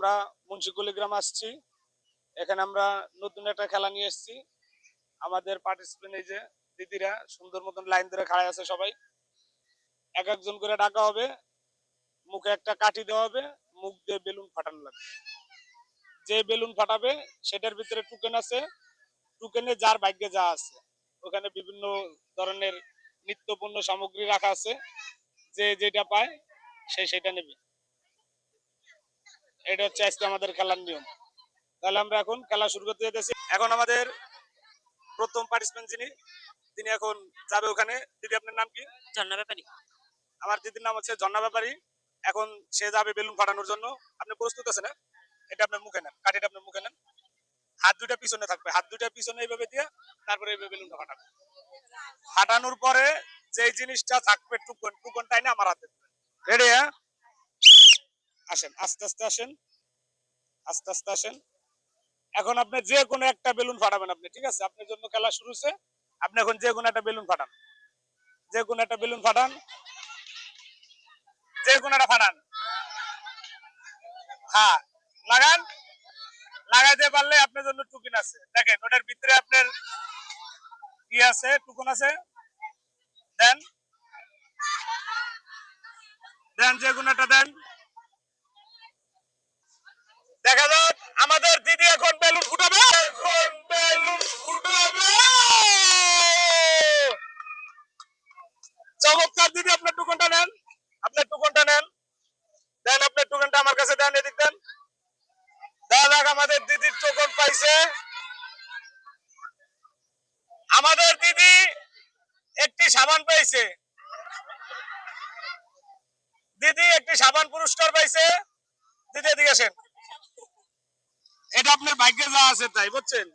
আমরা মুন্সিকুলি গ্রাম আসছি। এখানে আমরা নতুন একটা খেলা নিয়ে এসেছি। আমাদের পার্টিসিপেন্ট এই যে দিদিরা, সুন্দর মতন লাইন ধরে খাড়ায় আছে সবাই। এক একজন করে ডাকা হবে। মুখে একটা কাঠি দেওয়া হবে। মুখ দিয়ে বেলুন ফাটানো লাগবে। যে বেলুন ফাটাবে, সেটার ভিতরে টুকেন আছে। টুকেনে যার ভাগ্যে যা আছে। ওখানে বিভিন্ন ধরনের নিত্যপূর্ণ সামগ্রী রাখা আছে। যে যেটা পায়, সে সেটা নেবে। এটা হচ্ছে আজকে আমাদের খেলার নিয়ম। তাহলে আমরা এখন খেলা শুরু করতে যেতেছি এখন আমাদের প্রথম পার্টিসিপেন্ট যিনি তিনি এখন যাবে ওখানে। দিদি আপনার নাম কি? ঝর্ণা ব্যাপারী। আমার দিদির নাম হচ্ছে ঝর্ণা ব্যাপারী। এখন সে যাবে বেলুন ফাটানোর জন্য। আপনি প্রস্তুত আছেন না? এটা আপনার মুখে নেন কাঠিটা আপনার মুখে নেন। হাত দুটা পিছনে থাকবে। হাত দুটা পিছনে এইভাবে দিয়ে তারপরে এইভাবে বেলুনটা ফাটাবে। ফাটানোর পরে যে জিনিসটা থাকবে টুকন টুকনটাই না আমার হাতে। রেডি হ্যাঁ? আসেন, আস্তে আস্তে আসেন। আস্তে আস্তে আসেন। এখন আপনি যে কোনো একটা বেলুন ফাটাবেন আপনি, ঠিক আছে? আপনার জন্য খেলা শুরু হচ্ছে আপনি এখন যে কোনো একটা বেলুন ফাটান। যে কোনো একটা বেলুন ফাটান। যে কোনো একটা ফাটান। হ্যাঁ লাগান। লাগাইতে পারলে আপনার জন্য টুকিন আছে। দেখেন, ওটার ভিতরে আপনার কি আছে টুকুন আছে। দেন। দেন, যে কোনো একটা দেন দেখা যাক আমাদের দিদি এখন বেলুন ফুটাবে এখন বেলুন ফুটাবে চমৎকার দিদি আপনার টুকনটা নেন আপনার টুকনটা নেন দেন আপনার টুকনটা আমার কাছে দেন এদিক দেন দেখা যাক আমাদের দিদির টোকন পাইছে আমাদের দিদি একটি সাবান পাইছে। দিদি একটি সাবান পুরস্কার পাইছে। দিদি এদিকে আসেন। এটা আপনার ভাগ্যে যা আছে তাই বুঝছেন?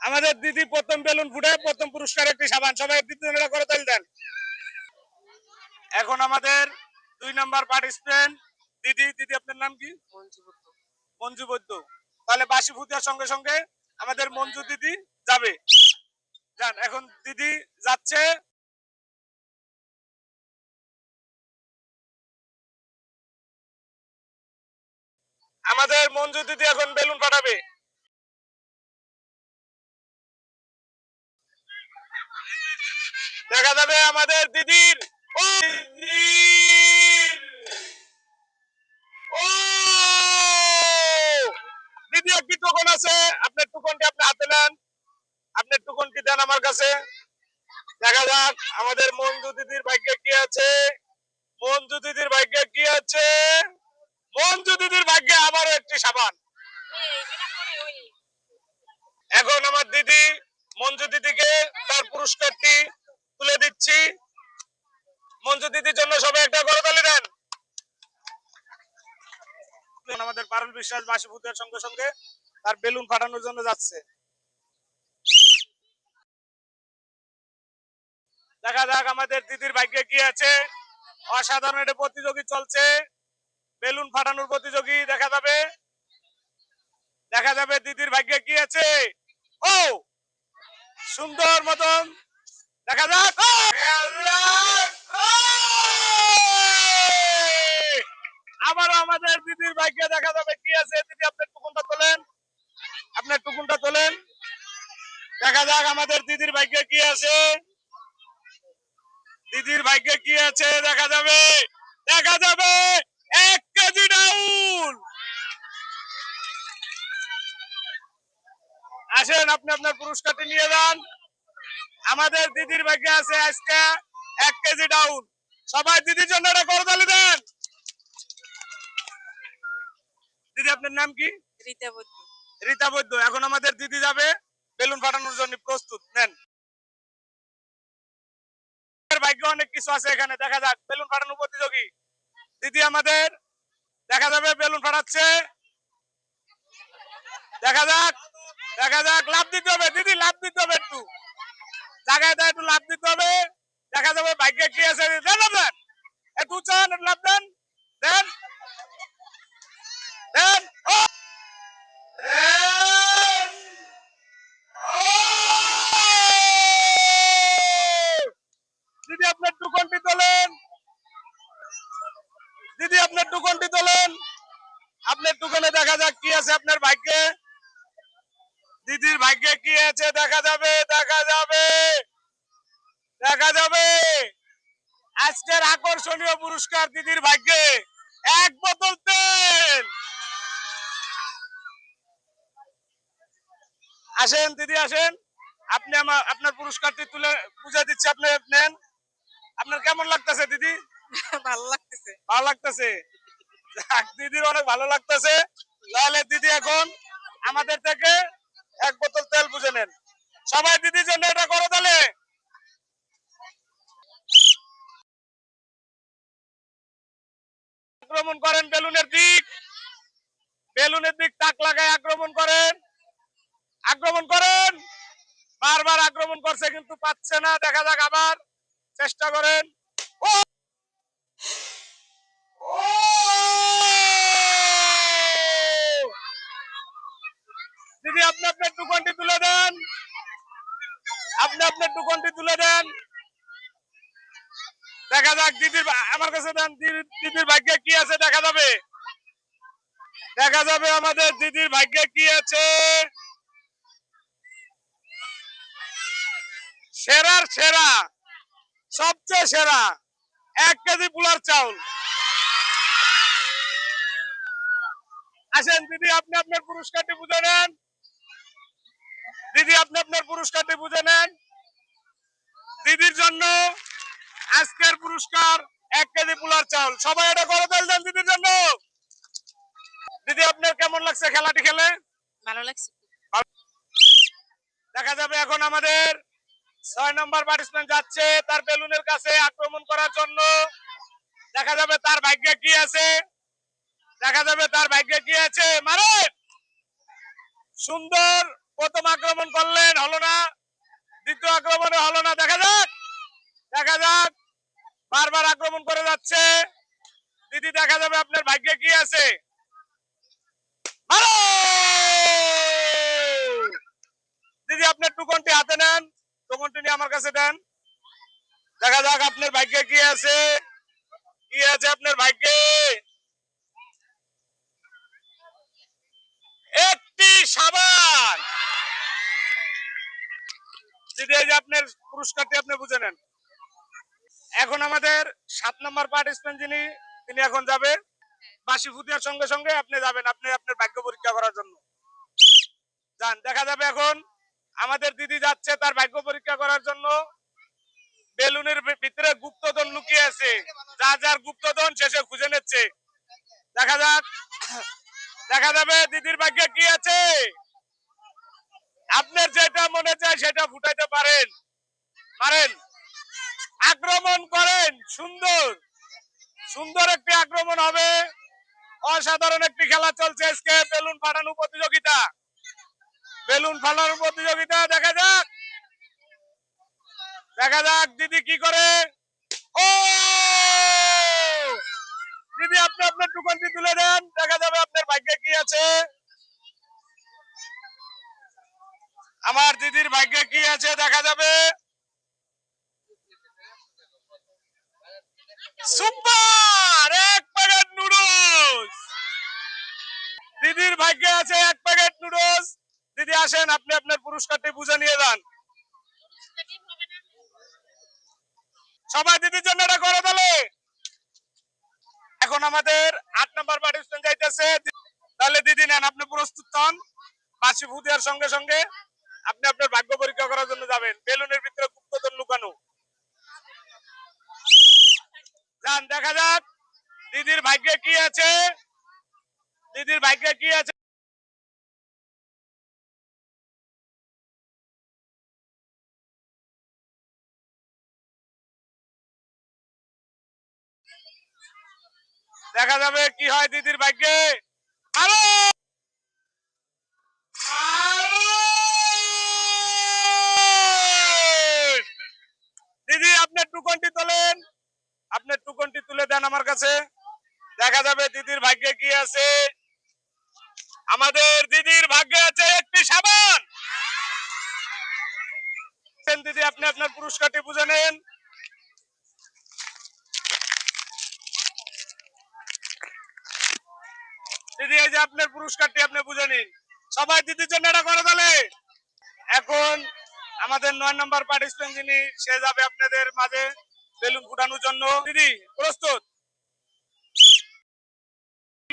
আমাদের দিদি প্রথম বেলুন ফুটে প্রথম পুরস্কার একটি সাবান। সবাই বিদ্যুৎ করে তাই দেন। এখন আমাদের দুই নাম্বার পার্টিসিপেন্ট দিদি দিদি আপনার নাম কি? মঞ্জু বৈদ্য। তাহলে বাসি ফুটার সঙ্গে সঙ্গে আমাদের মঞ্জু দিদি যাবে। যান এখন দিদি যাচ্ছে। আমাদের মঞ্জু দিদি এখন বেলুন পাঠাবে। দেখা যাবে আমাদের দিদির ও দিদি একটি টোকন আছে আপনার টুকনটি আপনি হাতে নেন আপনার টুকনটি দেন আমার কাছে। দেখা যাক আমাদের মঞ্জু দিদির ভাগ্যে কি আছে। মঞ্জু দিদির ভাগ্যে কি আছে। মঞ্জু দিদির ভাগ্যে আবারও একটি সাবান। এখন আমার দিদি, মঞ্জু দিদিকে তার পুরস্কারটি তুলে দিচ্ছি। মঞ্জু দিদির জন্য সবাই একটা করতালি দেন। আমাদের পারুল বিশ্বাস বাসি ভূতের সঙ্গে সঙ্গে তার বেলুন ফাটানোর জন্য যাচ্ছে দেখা যাক আমাদের দিদির ভাগ্যে কি আছে। অসাধারণ একটা প্রতিযোগী চলছে। বেলুন ফাটানোর প্রতিযোগী দেখা যাবে। দেখা যাবে দিদির ভাগ্যে কি আছে। ও! সুন্দর মতন দেখা যাক! আবারও আমাদের দিদির ভাগ্যে দেখা যাবে কি আছে। দিদি আপনার টুকুনটা তোলেন? আপনার টুকুনটা তোলেন? দেখা যাক আমাদের দিদির ভাগ্যে কি আছে। দিদির ভাগ্যে কি আছে? দেখা যাবে। দেখা যাবে। এক কেজি ডাউন আসেন আপনি আপনার পুরস্কারটি নিয়ে যান। আমাদের দিদির ভাগ্যে আছে আজকে এক কেজি ডাউল। সবাই দিদির জন্য একটা করতালি দেন। দিদি আপনার নাম কি? রীতা বৈদ্য। রীতা বৈদ্য। এখন আমাদের দিদি যাবে। বেলুন ফাটানোর জন্য প্রস্তুত। নেন। ভাগ্যে অনেক কিছু আছে এখানে, দেখা যাক। বেলুন ফাটানো প্রতিযোগী। দিদি আমাদের, দেখা যাবে, বেলুন ফাটাচ্ছে। দেখা যাক দেখা যাক, লাভ দিতে হবে। দিদি, লাভ দিতে হবে একটু। জায়গায় দেয় একটু লাভ দিতে হবে। দেখা যাবে, ভাগ্যে কি আছে। দেন আপনার একটু চান লাভ দেন। দেন। দেন। ও দেন ও! দিদি আপনার টুকনটি তোলেন দিদি আপনার টুকনটি তোলেন আপনার টুকনে দেখা যাক কি আছে আপনার ভাগ্যে? দিদির ভাগ্যে কি আছে? দেখা যাবে দেখা যাবে দেখা যাবে। আজকের আকর্ষণীয় পুরস্কার দিদির ভাগ্যে। এক বোতল তেল। আসেন দিদি আসেন। আপনি আমার আপনার পুরস্কারটি তুলে বুঝে দিচ্ছে আপনি নেন। আপনার কেমন লাগতেছে দিদি? ভালো লাগতেছে। ভালো লাগতেছে। দিদির অনেক ভালো লাগতেছে। তাহলে দিদি এখন আমাদের থেকে এক বোতল তেল বুঝে নেন। সবাই দিদির জন্য এটা করো তাহলে। আক্রমণ করেন বেলুনের দিক। বেলুনের দিক তাক লাগায় আক্রমণ করেন। আক্রমণ করেন। বারবার আক্রমণ করছে কিন্তু পাচ্ছে না। দেখা যাক আবার চেষ্টা করেন। ও ও! দিদি, আপনি আপনার টুকনটি তুলে দেন। আপনি আপনার টুকনটি তুলে দেন। দেখা যাক, দিদির আমার কাছে দেন। দিদির- ভাগ্যে কি আছে দেখা যাবে। দেখা যাবে আমাদের দিদির ভাগ্যে কি আছে। সেরার সেরা, সবচেয়ে সেরা, এক কেজি পুলার চাউল। আসেন দিদি, আপনি আপনার পুরস্কারটি বুঝে নেন। দিদি আপনি আপনার পুরস্কারটি বুঝে নেন। দিদির জন্য আজকের পুরস্কার এক কেজি পুলার চাউল। সবাই এটা করে দেন দিদির জন্য। দিদি আপনার কেমন লাগছে খেলাটি খেলে? ভালো লাগছে। দেখা যাবে এখন আমাদের ছয় নম্বর পার্টিসিপেন্ট যাচ্ছে তার বেলুনের কাছে আক্রমণ করার জন্য। দেখা যাবে তার ভাগ্যে কি আছে। দেখা যাবে তার ভাগ্যে কি আছে। মারে সুন্দর প্রথম আক্রমণ করলেন হলো না দ্বিতীয় আক্রমণে হলো না দেখা যাক দেখা যাক। বারবার আক্রমণ করে যাচ্ছে। দিদি, দেখা যাবে আপনার ভাগ্যে কি আছে। দিদি, আপনার টুকনটি হাতে নেন, টুকনটি নিয়ে আমার কাছে দেন। দেখা যাক আপনার ভাগ্যে কি আছে। কি আছে আপনার ভাগ্যে? একটি সাবান! আপনার পুরস্কারটি আপনি বুঝে নেন। এখন আমাদের সাত নম্বর পার্টিসিপেন্ট যিনি, তিনি এখন যাবে। বাসি ফুটিয়ার সঙ্গে সঙ্গে আপনি যাবেন, আপনি আপনার ভাগ্য পরীক্ষা করার জন্য। যান, দেখা যাবে এখন। আমাদের দিদি যাচ্ছে তার ভাগ্য পরীক্ষা করার জন্য। বেলুনের ভিতরে গুপ্তধন লুকিয়ে আছে। যা যার গুপ্তধন শেষে খুঁজে নিচ্ছে। দেখা যাক। দেখা যাবে দিদির ভাগ্যে কি আছে। আপনার যেটা মনে চায় সেটা ফুটাইতে পারেন। পারেন। আক্রমণ করেন, সুন্দর। সুন্দর একটি আক্রমণ হবে। অসাধারণ একটি খেলা চলছে আজকে। বেলুন ফাটানো প্রতিযোগিতা বেলুন ফাটানো প্রতিযোগিতা দেখা যাক। দেখা যাক দিদি কি করে। ও! দিদি, আপনি আপনার টুকনটি তুলে দেন। দেখা যাবে আপনার ভাগ্যে কি আছে। আমার দিদির ভাগ্যে কি আছে দেখা যাবে? দিদির ভাগ্যে আছে এক প্যাকেট নুডলস দিদি আসেন, আপনি আপনার পুরস্কারটি বুঝে নিয়ে যান। সবাই দিদির জন্য এটা করে তাহলে এখন আমাদের আট নম্বর পার্টিসিপেন্ট যাইতেছে। তাহলে দিদি নেন, আপনি প্রস্তুত হন। বাসি ভূতিয়ার সঙ্গে সঙ্গে। আপনি আপনার ভাগ্য পরীক্ষা করার জন্য যাবেন। বেলুনের ভিতরে গুপ্তধন লুকানো। যান, দেখা যাক। দিদির ভাগ্যে কি আছে? দিদির ভাগ্যে কি আছে? দেখা যাবে কি হয় দিদির ভাগ্যে আরও দিদি আপনার টুকনটি তোলেন আপনার টুকনটি তুলে কাছে দেখা যাবে দিদির ভাগ্যে কি আছে। আমাদের দিদির ভাগ্যে আছে একটি সাবান। দিদি, আপনি আপনার পুরস্কারটি বুঝে নেন। দিদি, এই যে আপনার পুরস্কারটি আপনি বুঝে নিন। সবাই দিদির জন্য এটা করে তাহলে এখন আমাদের নয় নম্বর পার্টিসিপেন্ট যিনি সে যাবে আপনাদের মাঝে বেলুন ফুটানোর জন্য। দিদি, প্রস্তুত?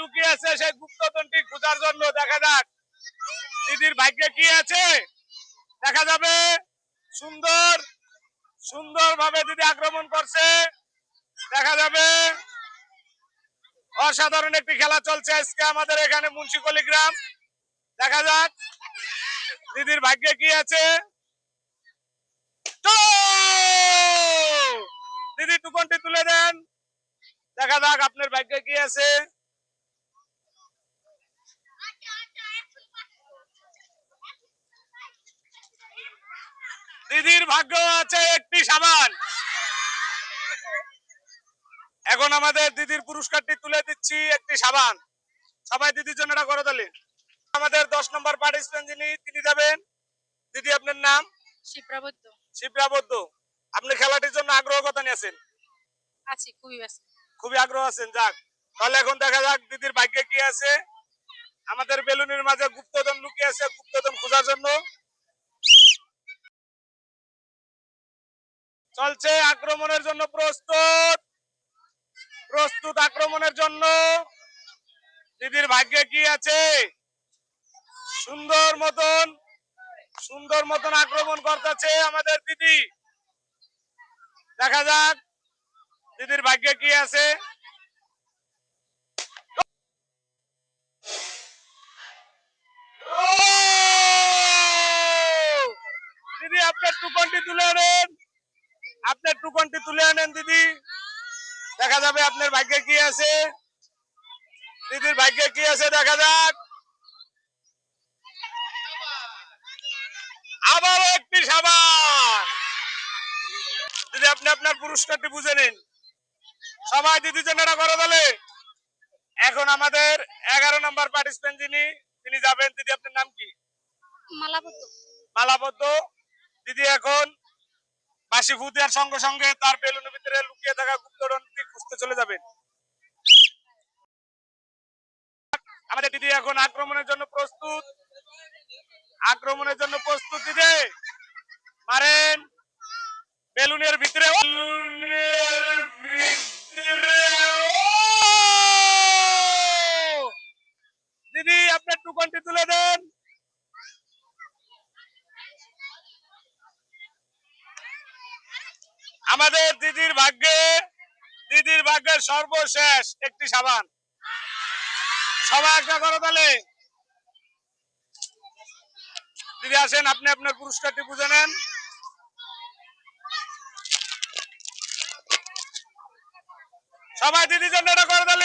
লুকিয়ে আছে সেই গুপ্তধনটি খোঁজার জন্য। দেখা যাক, দিদির ভাগ্যে কি আছে। দেখা যাবে, সুন্দর সুন্দর ভাবে দিদি আক্রমণ করছে। দেখা যাবে, অসাধারণ একটি খেলা চলছে আজকে আমাদের এখানে মুন্সিকলি গ্রাম। দেখা যাক, দিদির ভাগ্যে কি আছে। দিদি টুকনটি তুলে দেন। দেখা যাক আপনার ভাগ্যে কি আছে। দিদির ভাগ্য আছে একটি সাবান এখন আমাদের দিদির পুরস্কারটি তুলে দিচ্ছি একটি সাবান সবাই দিদির জন্য এটা করে তোলে আমাদের দশ নম্বর পার্টিসিপেন্ট যিনি তিনি যাবেন। দিদি আপনার নাম? শিপ্রাবদ্ধ আপনি খেলাটির জন্য আগ্রহ কথা নিয়েছেন আছি খুবই ব্যস্ত। খুবই আগ্রহ আছেন যাক। তাহলে এখন দেখা যাক দিদির ভাগ্যে কি আছে। আমাদের বেলুনের মাঝে গুপ্তধন লুকিয়ে আছে গুপ্তধন খোঁজার জন্য। চলছে আক্রমণের জন্য প্রস্তুত। প্রস্তুত আক্রমণের জন্য। দিদির ভাগ্যে কি আছে? সুন্দর মতন সুন্দর মতন আক্রমণ করতেছে আমাদের দিদি। দেখা যাক, দিদির ভাগ্যে কি আছে? দিদি আপনার টুকনটি তুলে আনেন আপনার টুকনটি তুলে আনেন দিদি। দেখা যাবে আপনার ভাগ্যে কি আছে। দিদির ভাগ্যে কি আছে দেখা যাক। আবারও একটি সাবান। দিদি আপনি আপনার পুরস্কারটি বুঝে নিন। সবাই দিদি এটা করে তাহলে। এখন আমাদের এগারো নম্বর পার্টিসিপেন্ট যিনি তিনি যাবেন। দিদি আপনার নাম কি? মালাবদ্ধ। মালাবদ্ধ। দিদি এখন বাসি ফু দেওয়ার সঙ্গে সঙ্গে তার বেলুনের ভিতরে লুকিয়ে থাকা গুপ্তধনটি খুঁজতে চলে যাবেন। আমাদের দিদি এখন আক্রমণের জন্য প্রস্তুত। আক্রমণের জন্য প্রস্তুত, দিদি। মারেন। বেলুনের ভিতরে! দিদি আপনার টুকনটি তুলে দেন। আমাদের দিদির ভাগ্যে, দিদির ভাগ্যের সর্বশেষ একটি সাবান। সবাই একটা করো তাহলে। দিদি আসেন, আপনি আপনার পুরস্কারটি বুঝে নেন। সবাই দিদির জন্য এটা করে দেন।